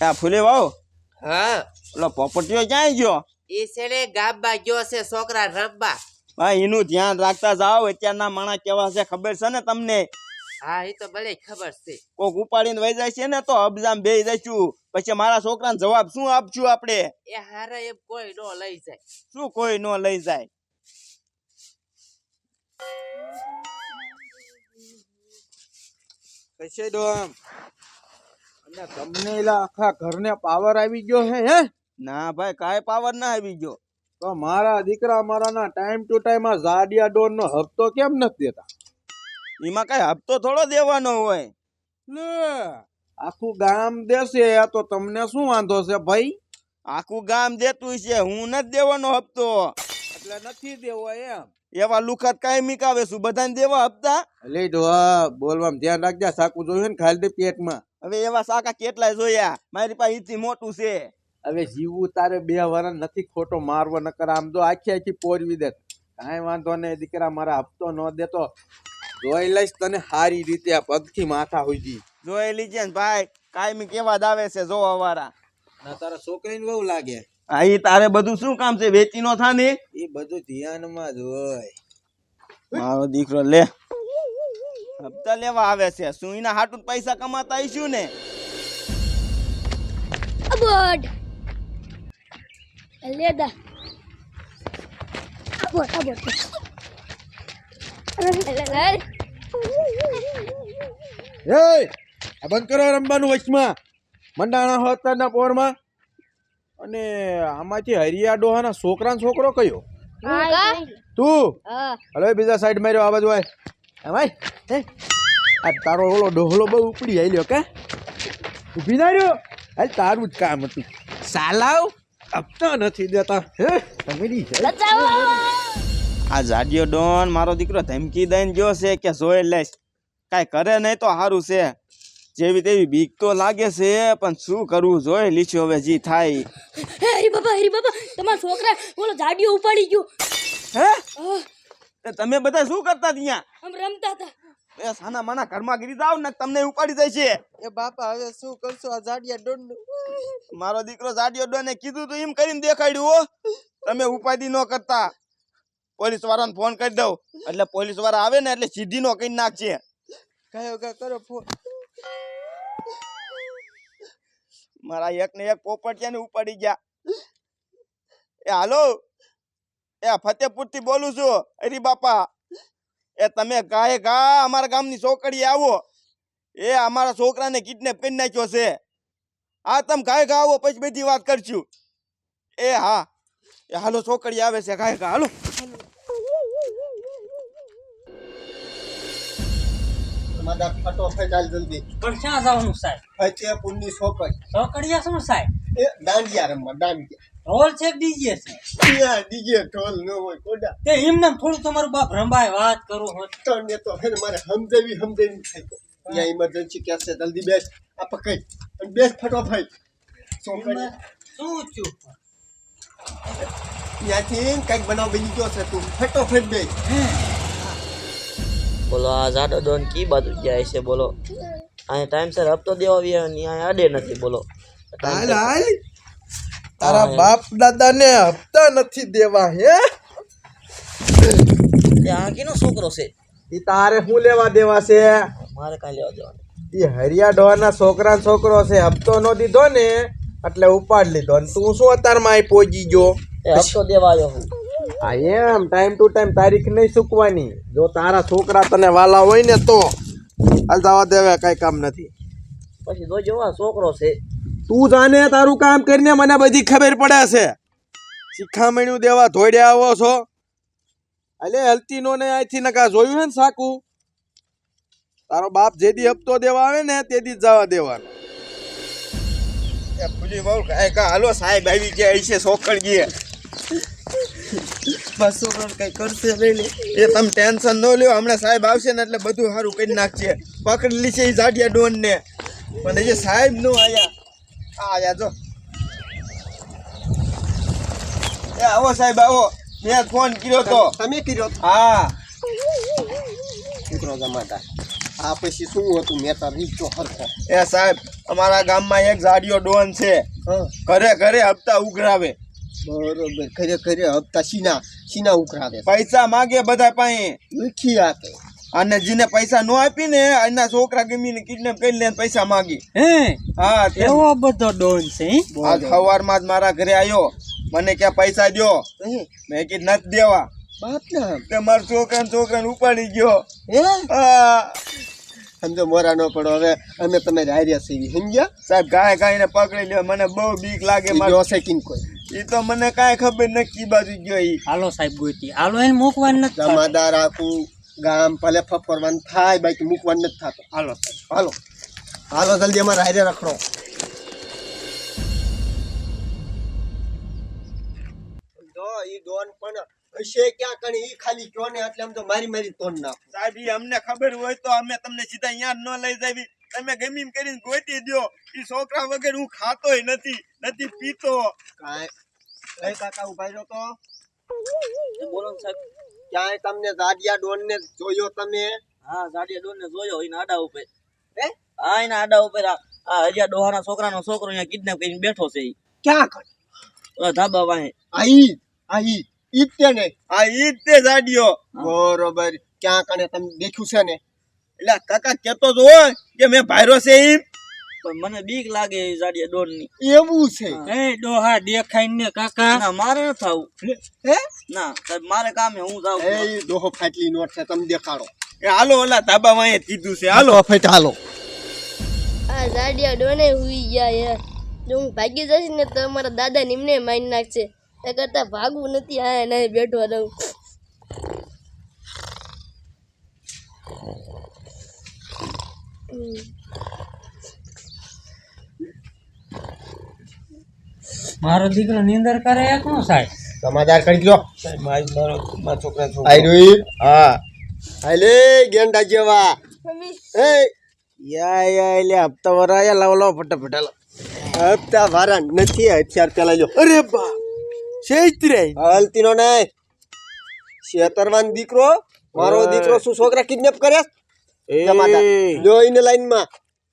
આ ફૂલે વાવ. હા. ઓલો પોપટીઓ ક્યાં ગયો? એ છે ગાબા ગયો છે છોકરા રમવા હા એનું ધ્યાન રાખતા જાઓ. અત્યારના માણસ કેવા છે ખબર છે ને તમને? હા એ તો ભલે ખબર છે. કોક ઉપાડીને વહી જાય છે ને તો અબજામ બે જઈશું પછી મારા છોકરાને જવાબ શું આપશું આપણે? એ હારા એમ કોઈ નો લઈ જાય. શું કોઈ નો લઈ જાય? કશે આમ અને તમને એલા આખા ઘરને પાવર આવી ગયો હે હે? ના ભાઈ કાંઈ પાવર ના આવી ગયો. તો મારા દીકરા મારાના ટાઈમ ટુ ટાઈમ આ ઝાડિયા ડોર નો હપ્તો કેમ નથી દેતા? એમાં કઈ હપ્તો થોડો દેવાનો હોય. લે આખું ગામ દેશે તો તમને શું વાંધો છે ભાઈ? આખું ગામ દેતું છે હું નથી દેવાનો હપ્તો. એટલે નથી દેવો એમ. એવા લુખત કાંઈ મીકાવે છું બધાને દેવા હપ્તા? લે જો બોલવામાં ધ્યાન રાખજે સાકું જોયું ને ખાલી પેટમાં. હવે એવા સાકા કેટલાય જોયા? મારી પાસે ઈથી મોટું છે. હવે જીવવું તારે બે વરણ નથી ખોટો મારવો નકર આમ તો આખી આખી પોરવી દે. કાંઈ વાંધો નહીં દીકરા મારા હપ્તો ન દેતો. જોઈ લઈશ તને સારી રીતે આ પગથી માથા હુજી. જોઈ લીજે ને ભાઈ કાયમી કેવા જ આવે છે જોવા વાળા ના તારા છોકરીને બહુ લાગે? હા એ તારે બધું શું કામ છે? વેચી નો થા ને એ બધું ધ્યાનમાં જ હોય. મારો દીકરો લે. હપ્તા લેવા આવે છે. શું એના હાટું પૈસા કમાતા આવીશું ને? Abort. લેદા. Abort, abort. એ આ બંધ કરો રમવાનું વચમાં. મંડાણા હોતના પોરમાં. અને આમાંથી હરિયા ડોહાના છોકરાનો છોકરો કયો? તું? હલો બીજા સાઈડ માર્યો આ બાજુ હા ભાઈ હે? આ તારો ઓલો ડોહલો બહુ ઉપડી આલ્યો કે? ઊભી ના રહ્યો? હાલ તારું જ કામ હતું. સાલાવ? આપતા નથી દેતા. હે? સમજી આ જાડિયો ડોન મારો દીકરો ધમકી દઈને ગયો છે કે જોઈ લઈશ. કાંઈ કરે નહીં તો સારું છે. જેવી તેવી બીક તો લાગે છે પણ શું કરવું જોઈ લીધું હવે જી થાય. હે હરી બાબા હરી બાબા તમારા છોકરા ઓલો જાડિયો ઉપાડી ગયો. હે. તમે બધા શું કરતા ત્યાં આમ રમતા હતા એ સાના માના ઘરમાં ગીરી જાવ ને તમને ઉપાડી જાય છે એ બાપા હવે શું કરશો? આ જાડિયા ડોન મારો દીકરો જાડિયો ડોને કીધું તો એમ કરીને દેખાડ્યું હો. તમે ઉપાડી ન કરતા. પોલીસ વાળાને ફોન કરી દઉં. એટલે પોલીસવાળા આવે ને એટલે સીધી નો કઈ નાખશે કયો કા કરો ફોન. મારા એક ને એક પોપટિયા ને ઉપાડી ગયા. એ હાલો. એ ફતેપુરથી બોલું છું. અરે બાપા એ તમે ગાય ગા અમારા ગામની છોકરી આવો. એ અમારા છોકરાને કિડનેપ કરી નાખ્યો છે. હા તમે ગાય ગા આવો પછી બધી વાત કરશું. એ હા એ હાલો છોકરી આવે છે ગાય ગા હાલો. મારા ફટોફટ હાલ જલ્દી. પણ ક્યાં જવાનું સાહેબ? ફતેપુરની છોકરી. ચોકડિયા શું સાહેબ? એ દાંડિયા રમવા દાંડિયા. ઢોલ છે ડીજે છે. યા ડીજે ઢોલ ન હોય કોડા તે એમને થોડું તમારું બાપ રંભાય વાત કરું હોત તને તો હે મારે સમજાવી સમજાવી થાય યા ઇમરજન્સી કેસ છે જલ્દી બેસ આ પકડ. અને બેસ ફટોફટ છોકરી શું થયું? ત્યાંથી કંઈક બનાવ બની ગયો છે તું. ફટોફટ બેસ. બોલો આ જાડો ડોન કી બાજુ જાય છે બોલો. અહીંયા ટાઈમસર હપ્તો દેવા આવ્યા ને અહીંયા આડે નથી બોલો. હાલ હાલ. તારા બાપ દાદા ને હપ્તા નથી દેવા હે? આ કીનો છોકરો છે. એ તારે શું લેવા દેવા છે? મારે કાંઈ લેવા દેવાનું. એ હરિયા ડોહાના છોકરા છોકરો છે હપ્તો નો દીધો ને એટલે ઉપાડ લીધો. ને તું શું અત્યારમાં અહીં પહોંચી ગયો? હપ્તો દેવા આવ્યો હું. આ એમ ટાઈમ ટુ ટાઈમ તારીખ નહીં ચૂકવાની જો તારા છોકરા તને વાલા હોય ને તો હાલ જવા દેવા કઈ કામ નથી. પછી જો જોવા છોકરો છે તું જાને તારું કામ કરીને મને બધી ખબર પડે છે. શિખામણ્યું દેવા ધોડે આવો છો. અલે હલતી નો ને અહીંથી નકા જોયું હે ને સાકું? તારો બાપ જે દી હપ્તો દેવા આવે ને તે દી જવા દેવાનો. ભૂલી બહુ ગાય કા હાલો સાહેબ આવી ગયા છે છોકરી બસ છોકરો કઈ કરશે લઈ એ તમે ટેન્શન ન લ્યો હમણાં સાહેબ આવશે ને એટલે બધું સારું કરી નાખશે. પકડી લીશે એ જાડિયા ડોન ને પણ એ સાહેબ નો આયા. આ આયા એ આવો સાહેબ આવો. મેં ફોન કર્યો તો. તમે કર્યો હા. છોકરો જમાતા. આ પછી શું હતું મેં તાર રીચો હરખો. એ સાહેબ અમારા ગામમાં એક જાડિયો ડોન છે. ઘરે ઘરે હપ્તા ઉઘરાવે. બરોબર. ખરે ખરે હપ્તા સીના સીના ઉઘરાવે. પૈસા માગે બધા પાસે. લીખી આપે અને જેને પૈસા નો આપી ને એના છોકરા ગમીને કિડનેપ કરી લે પૈસા માંગી. હે? હા એવો બધો ડોન છે? આજ સવારમાં જ મારા ઘરે આવ્યો મને કે પૈસા દો મેં કીધું નથી દેવા. બાપ ના તે મારા છોકરા છોકરાને ઉપાડી ગયો. હે? સમજો મોરા નો પડો. હવે અમે તમે હાર્યા છીએ સમજ્યા? સાહેબ ગાય ગાયને પકડી લ્યો. મને બહુ બીક લાગે. મારો સેકિંગ કોઈ? એ તો મને કાંઈ ખબર નક્કી બાજુ ગયો ઈ. હાલો સાહેબ ગોતી હાલો એને મૂકવાનું નથી જમાદાર આખું ગામ ભલે ફફરવાનું થાય બાકી મૂકવાનું નથી થતું. હાલો હાલો. હાલો જલ્દી અમારે હારે રખડો. ઈ ડોન પણ હશે ક્યાં કણી? ઈ ખાલી કયો ને એટલે આમ તો મારી મારી તોડ નાખો. સાહેબ ઈ અમને ખબર હોય તો અમે તમને સીધા અહીંયા ન લઈ જાવી. તમે ગમી કરીને ગોતી દ્યો. ઈ છોકરા વગર હું ખાતોય નથી નથી પીતો. કાંઈ. એ કાકા ઊભા રહ્યો તો. બોલો સાહેબ. ક્યાંય તમને જાડિયા ડોન ને જોયો તમે? હા જાડિયા ડોન ને જોયો એના આડા ઉપર. હે? હા એના આડા ઉપર આ હરિયા ડોહાના છોકરાનો છોકરો અહીંયા કિડનેપ કરીને બેઠો છે ઈ. ક્યાં કણી ઓલા ધાબા વાહે. આઈ આઈ ઈતે ને? આ ઈતે જાડિયો બરોબર. ક્યાં કણે તમે દેખ્યું છે ને? એટલે કાકા કેતો જ હોય કે મેં ભાયરો છે ઈ. પણ મને બીક લાગે એ જાડિયા ડોનની એવું છે? એ ડોહા દેખાઈ ને કાકા. ના મારે ન થાવું. હે? ના મારે કામે હું જાઉં એ દોહો ફાટલી નોટ છે તમે દેખાડો. એ હાલો ઓલા ધાબા એ કીધું છે હાલો. ફેટ હાલો. આ જાડિયા ડોને હુઈ ગયા યાર જો હું ભાગી જઈશ ને તો મારા દાદા નિમને મારી નાખશે. એ કરતા ભાગવું નથી આ નહીં બેઠો રહું. મારો દીકરો નીંદર કરે એક નો સાહેબ સમાધાર કરી મારી મારો મારા છોકરા આઈ રોઈ હા. હાલે ગેંડા જેવા. એ યા યા એટલે હપ્તા વરાયા લાવ લાવો ફટાફટ લાવ હપ્તા વારા નથી હથિયાર પેલા લ્યો. અરે બા શેત્રે હાલતી નો નહીં શેતરવાન દીકરો મારો દીકરો શું છોકરા કિડનેપ કરે એ. જમાદાર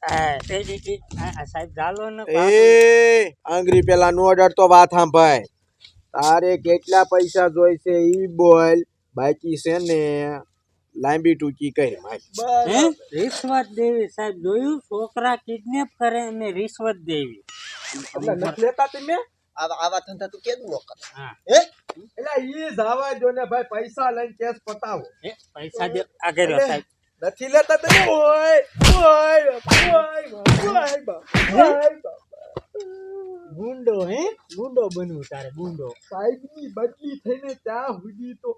લ્યો એને લાઈનમાં આ તે દીદી, આ- આ સાહેબ ચાલો ને એ આંગળી પેલા નો અડાડતો વાત સાંભાળ તારે કેટલા પૈસા જોઈશે ઈ બોલ. બાકી છે ને લાંબી ટૂંકી કરી હે? રિશ્વત દેવી સાહેબ જોયું? છોકરા કિડનેપ કરે અને રિશ્વત દેવી. લેતા તમે? આવા આવા ધંધા તું નો હે. એટલે ઈ જવા જો ને ભાઈ પૈસા લઈને કેસ પતાવો. પૈસા દે આગળ સાહેબ. નથી લેતા તમે? ઓય ઓય ઓય ઓય ઓય ગુંડો હે? ગુંડો બનવું તારે ગુંડો. સાહેબની બદલી થઈને ત્યાં સુધી તો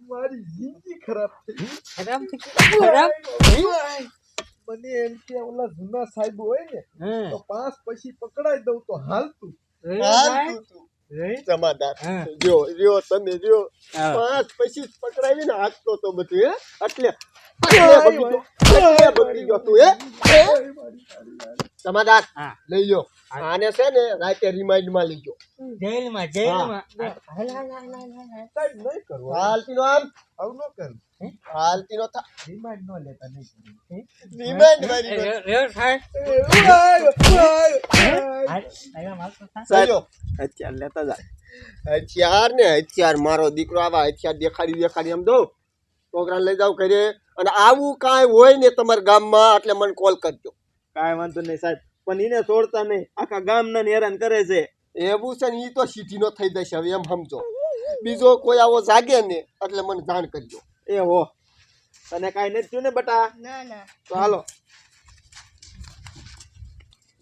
મારી જિંદગી ખરાબ થઈ ખરાબ થઈ ખરાબ? મને એમ કે ઓલા જૂના સાહેબ હોય ને તો પાંચ પછી પકડાઈ દઉં તો હાલતું. જોયું જમાદાર. હા. જો તમે રહ્યો પાંચ પછી જ પકડાવી ને હાથતો તો બધું હે? એટલે જમાદાર લઈ લ્યો. આને છે ને રાતે રિમાઇન્ડમાં લીજો જેલમાં હાલતી નો આમ. આવું ન કરું. હાલતી નો થા રિમાન્ડ ન લેતા નહીં રિમાઇન્ડ મારી અત્યારે લેતા જાય હથિયાર ને હથિયાર મારો દીકરો આવા હથિયાર દેખાડી દેખાડી એમ દઉં. છોકરાને લઈ જાવ ઘરે. અને આવું કાંઈ હોય ને તમારા ગામમાં એટલે મને કોલ કરજો. કાંઈ વાંધો નહીં સાહેબ પણ એને છોડતા નહીં. આખા ગામના ને હેરાન કરે છે. એવું છે ને એ તો સીધીનો થઈ જશે હવે એમ સમજો. બીજો કોઈ આવો જાગે ને એટલે મને જાણ કરજો. એ હો. તને કાંઈ નથી થયું ને બટા? ના ના. તો હાલો.